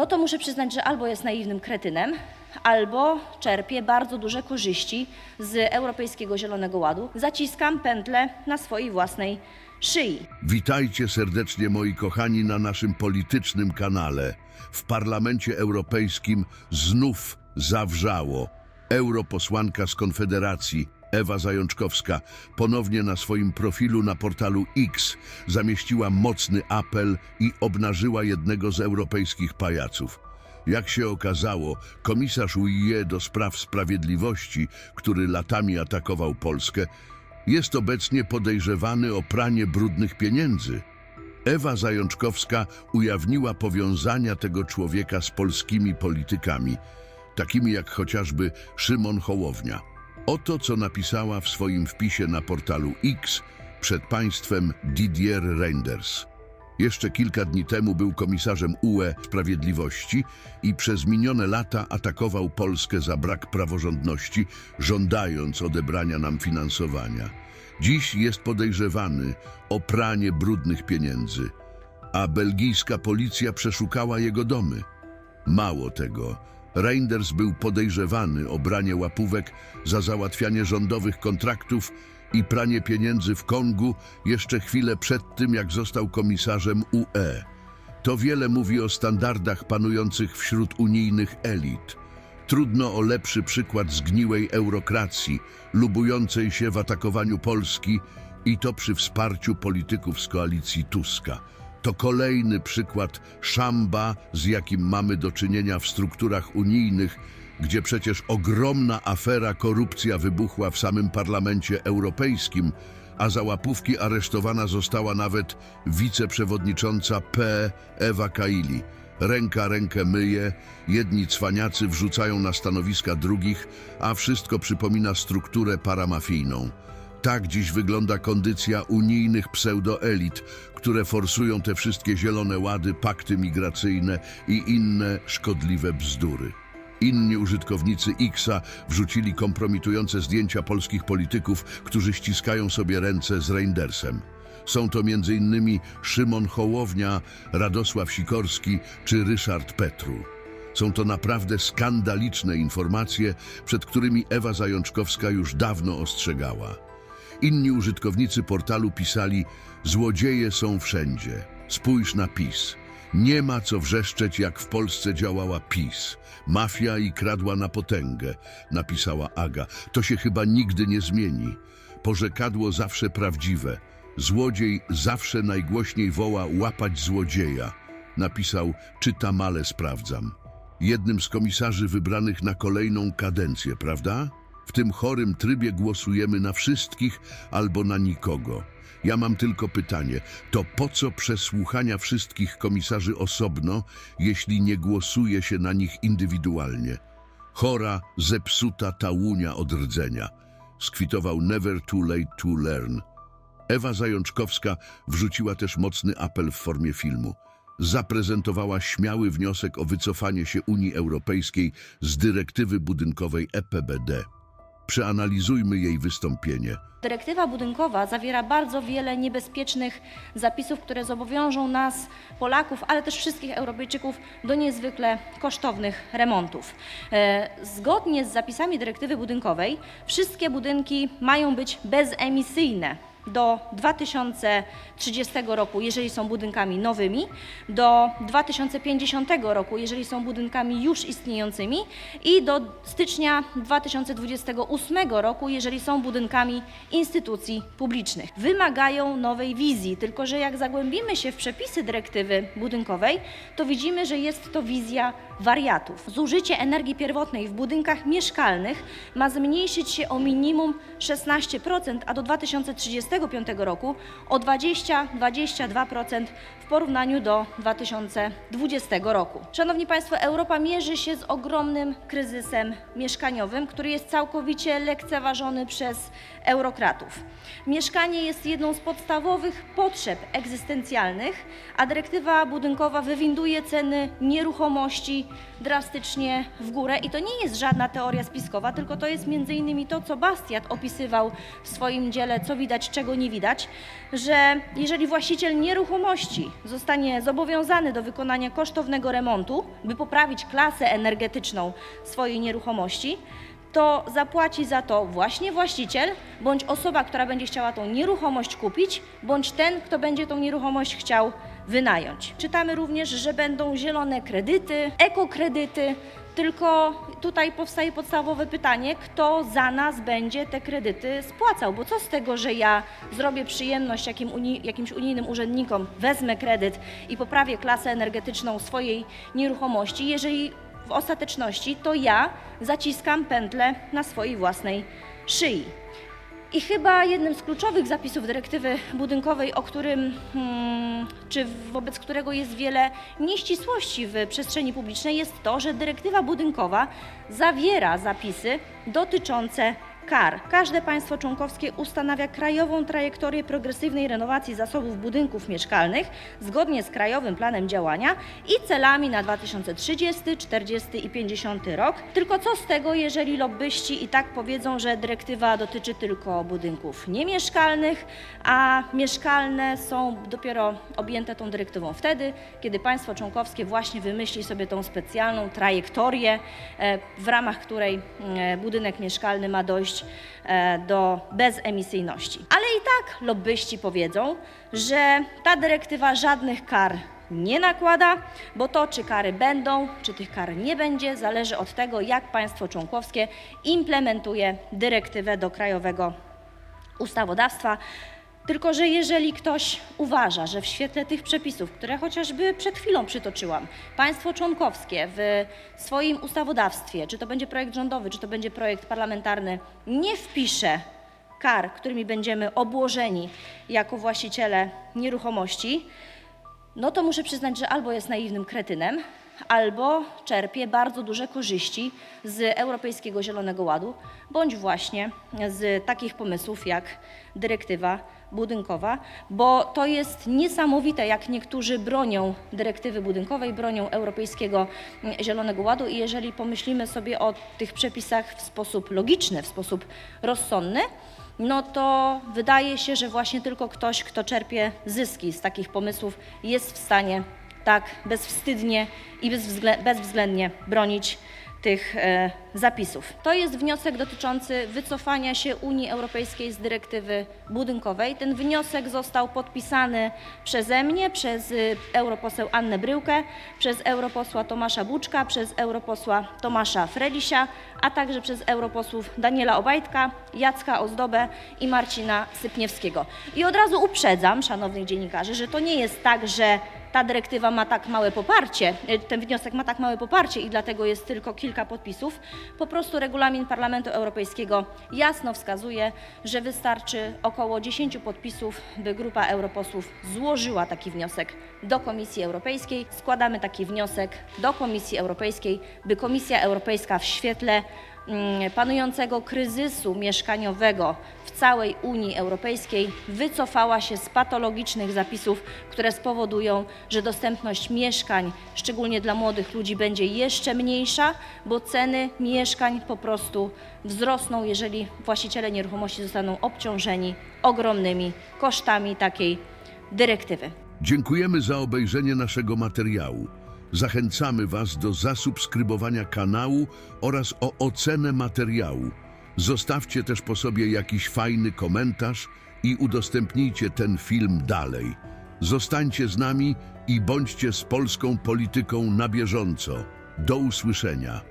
no to muszę przyznać, że albo jest naiwnym kretynem, albo czerpie bardzo duże korzyści z Europejskiego Zielonego Ładu. Zaciskam pętlę na swojej własnej szyi. Witajcie serdecznie moi kochani na naszym politycznym kanale. W Parlamencie Europejskim znów zawrzało. Europosłanka z Konfederacji Ewa Zajączkowska ponownie na swoim profilu na portalu X zamieściła mocny apel i obnażyła jednego z europejskich pajaców. Jak się okazało, komisarz UE do spraw sprawiedliwości, który latami atakował Polskę, jest obecnie podejrzewany o pranie brudnych pieniędzy. Ewa Zajączkowska ujawniła powiązania tego człowieka z polskimi politykami, takimi jak chociażby Szymon Hołownia. Oto co napisała w swoim wpisie na portalu X przed państwem Didier Reinders. Jeszcze kilka dni temu był komisarzem UE Sprawiedliwości i przez minione lata atakował Polskę za brak praworządności, żądając odebrania nam finansowania. Dziś jest podejrzewany o pranie brudnych pieniędzy, a belgijska policja przeszukała jego domy. Mało tego, Reinders był podejrzewany o branie łapówek za załatwianie rządowych kontraktów i pranie pieniędzy w Kongu jeszcze chwilę przed tym, jak został komisarzem UE. To wiele mówi o standardach panujących wśród unijnych elit. Trudno o lepszy przykład zgniłej eurokracji, lubującej się w atakowaniu Polski i to przy wsparciu polityków z koalicji Tuska. To kolejny przykład szamba, z jakim mamy do czynienia w strukturach unijnych, gdzie przecież ogromna afera korupcja wybuchła w samym Parlamencie Europejskim, a za łapówki aresztowana została nawet wiceprzewodnicząca P. Ewa Kaili. Ręka rękę myje, jedni cwaniacy wrzucają na stanowiska drugich, a wszystko przypomina strukturę paramafijną. Tak dziś wygląda kondycja unijnych pseudoelit, które forsują te wszystkie zielone łady, pakty migracyjne i inne szkodliwe bzdury. Inni użytkownicy Xa wrzucili kompromitujące zdjęcia polskich polityków, którzy ściskają sobie ręce z Reindersem. Są to m.in. Szymon Hołownia, Radosław Sikorski czy Ryszard Petru. Są to naprawdę skandaliczne informacje, przed którymi Ewa Zajączkowska już dawno ostrzegała. Inni użytkownicy portalu pisali: Złodzieje są wszędzie. Spójrz na PiS. Nie ma co wrzeszczeć, jak w Polsce działała PiS. Mafia i kradła na potęgę, napisała Aga. To się chyba nigdy nie zmieni. Porzekadło zawsze prawdziwe. Złodziej zawsze najgłośniej woła łapać złodzieja, napisał czytam, ale sprawdzam. Jednym z komisarzy wybranych na kolejną kadencję, prawda? W tym chorym trybie głosujemy na wszystkich albo na nikogo. Ja mam tylko pytanie, to po co przesłuchania wszystkich komisarzy osobno, jeśli nie głosuje się na nich indywidualnie? Chora, zepsuta tałunia od rdzenia. Skwitował Never Too Late to Learn. Ewa Zajączkowska wrzuciła też mocny apel w formie filmu. Zaprezentowała śmiały wniosek o wycofanie się Unii Europejskiej z dyrektywy budynkowej EPBD. Przeanalizujmy jej wystąpienie. Dyrektywa budynkowa zawiera bardzo wiele niebezpiecznych zapisów, które zobowiążą nas, Polaków, ale też wszystkich Europejczyków do niezwykle kosztownych remontów. E, Zgodnie z zapisami dyrektywy budynkowej wszystkie budynki mają być bezemisyjne do 2030 roku, jeżeli są budynkami nowymi, do 2050 roku, jeżeli są budynkami już istniejącymi i do stycznia 2028 roku, jeżeli są budynkami instytucji publicznych. Wymagają nowej wizji, tylko że jak zagłębimy się w przepisy dyrektywy budynkowej, to widzimy, że jest to wizja wariatów. Zużycie energii pierwotnej w budynkach mieszkalnych ma zmniejszyć się o minimum 16%, a do 2035 roku o 20-22% w porównaniu do 2020 roku. Szanowni Państwo, Europa mierzy się z ogromnym kryzysem mieszkaniowym, który jest całkowicie lekceważony przez eurokratów. Mieszkanie jest jedną z podstawowych potrzeb egzystencjalnych, a dyrektywa budynkowa wywinduje ceny nieruchomości drastycznie w górę i to nie jest żadna teoria spiskowa, tylko to jest między innymi to, co Bastiat opisywał w swoim dziele, co widać, czego nie widać, że jeżeli właściciel nieruchomości zostanie zobowiązany do wykonania kosztownego remontu, by poprawić klasę energetyczną swojej nieruchomości, to zapłaci za to właśnie właściciel, bądź osoba, która będzie chciała tą nieruchomość kupić, bądź ten, kto będzie tą nieruchomość chciał wynająć. Czytamy również, że będą zielone kredyty, ekokredyty, tylko tutaj powstaje podstawowe pytanie, kto za nas będzie te kredyty spłacał, bo co z tego, że ja zrobię przyjemność jakim uni- jakimś unijnym urzędnikom, wezmę kredyt i poprawię klasę energetyczną swojej nieruchomości, jeżeli w ostateczności to ja zaciskam pętlę na swojej własnej szyi. I chyba jednym z kluczowych zapisów dyrektywy budynkowej, o którym, hmm, czy wobec którego jest wiele nieścisłości w przestrzeni publicznej, jest to, że dyrektywa budynkowa zawiera zapisy dotyczące kar. Każde państwo członkowskie ustanawia krajową trajektorię progresywnej renowacji zasobów budynków mieszkalnych zgodnie z krajowym planem działania i celami na 2030, 40 i 50 rok. Tylko co z tego, jeżeli lobbyści i tak powiedzą, że dyrektywa dotyczy tylko budynków niemieszkalnych, a mieszkalne są dopiero objęte tą dyrektywą wtedy, kiedy państwo członkowskie właśnie wymyśli sobie tą specjalną trajektorię, e, w ramach której e, budynek mieszkalny ma dojść e, do bezemisyjności. Ale i tak lobbyści powiedzą, że ta dyrektywa żadnych kar nie nakłada, bo to, czy kary będą, czy tych kar nie będzie, zależy od tego, jak państwo członkowskie implementuje dyrektywę do krajowego ustawodawstwa. Tylko, że jeżeli ktoś uważa, że w świetle tych przepisów, które chociażby przed chwilą przytoczyłam, państwo członkowskie w swoim ustawodawstwie, czy to będzie projekt rządowy, czy to będzie projekt parlamentarny, nie wpisze kar, którymi będziemy obłożeni jako właściciele nieruchomości, no to muszę przyznać, że albo jest naiwnym kretynem, albo czerpie bardzo duże korzyści z Europejskiego Zielonego Ładu, bądź właśnie z takich pomysłów jak dyrektywa budynkowa, bo to jest niesamowite, jak niektórzy bronią dyrektywy budynkowej, bronią Europejskiego Zielonego Ładu i jeżeli pomyślimy sobie o tych przepisach w sposób logiczny, w sposób rozsądny, no to wydaje się, że właśnie tylko ktoś, kto czerpie zyski z takich pomysłów, jest w stanie tak bezwstydnie i bezwzglę- bezwzględnie bronić tych e, zapisów. To jest wniosek dotyczący wycofania się Unii Europejskiej z dyrektywy budynkowej. Ten wniosek został podpisany przeze mnie, przez y, europoseł Annę Bryłkę, przez europosła Tomasza Buczka, przez europosła Tomasza Fredisia, a także przez europosłów Daniela Obajtka, Jacka Ozdobę i Marcina Sypniewskiego. I od razu uprzedzam, szanownych dziennikarzy, że to nie jest tak, że ta dyrektywa ma tak małe poparcie, y, ten wniosek ma tak małe poparcie i dlatego jest tylko kilka podpisów. Po prostu regulamin Parlamentu Europejskiego jasno wskazuje, że wystarczy około 10 podpisów, by grupa europosłów złożyła taki wniosek do Komisji Europejskiej. Składamy taki wniosek do Komisji Europejskiej, by Komisja Europejska w świetle panującego kryzysu mieszkaniowego w całej Unii Europejskiej wycofała się z patologicznych zapisów, które spowodują, że dostępność mieszkań, szczególnie dla młodych ludzi, będzie jeszcze mniejsza, bo ceny mieszkań po prostu wzrosną, jeżeli właściciele nieruchomości zostaną obciążeni ogromnymi kosztami takiej dyrektywy. Dziękujemy za obejrzenie naszego materiału. Zachęcamy Was do zasubskrybowania kanału oraz o ocenę materiału. Zostawcie też po sobie jakiś fajny komentarz i udostępnijcie ten film dalej. Zostańcie z nami i bądźcie z polską polityką na bieżąco. Do usłyszenia.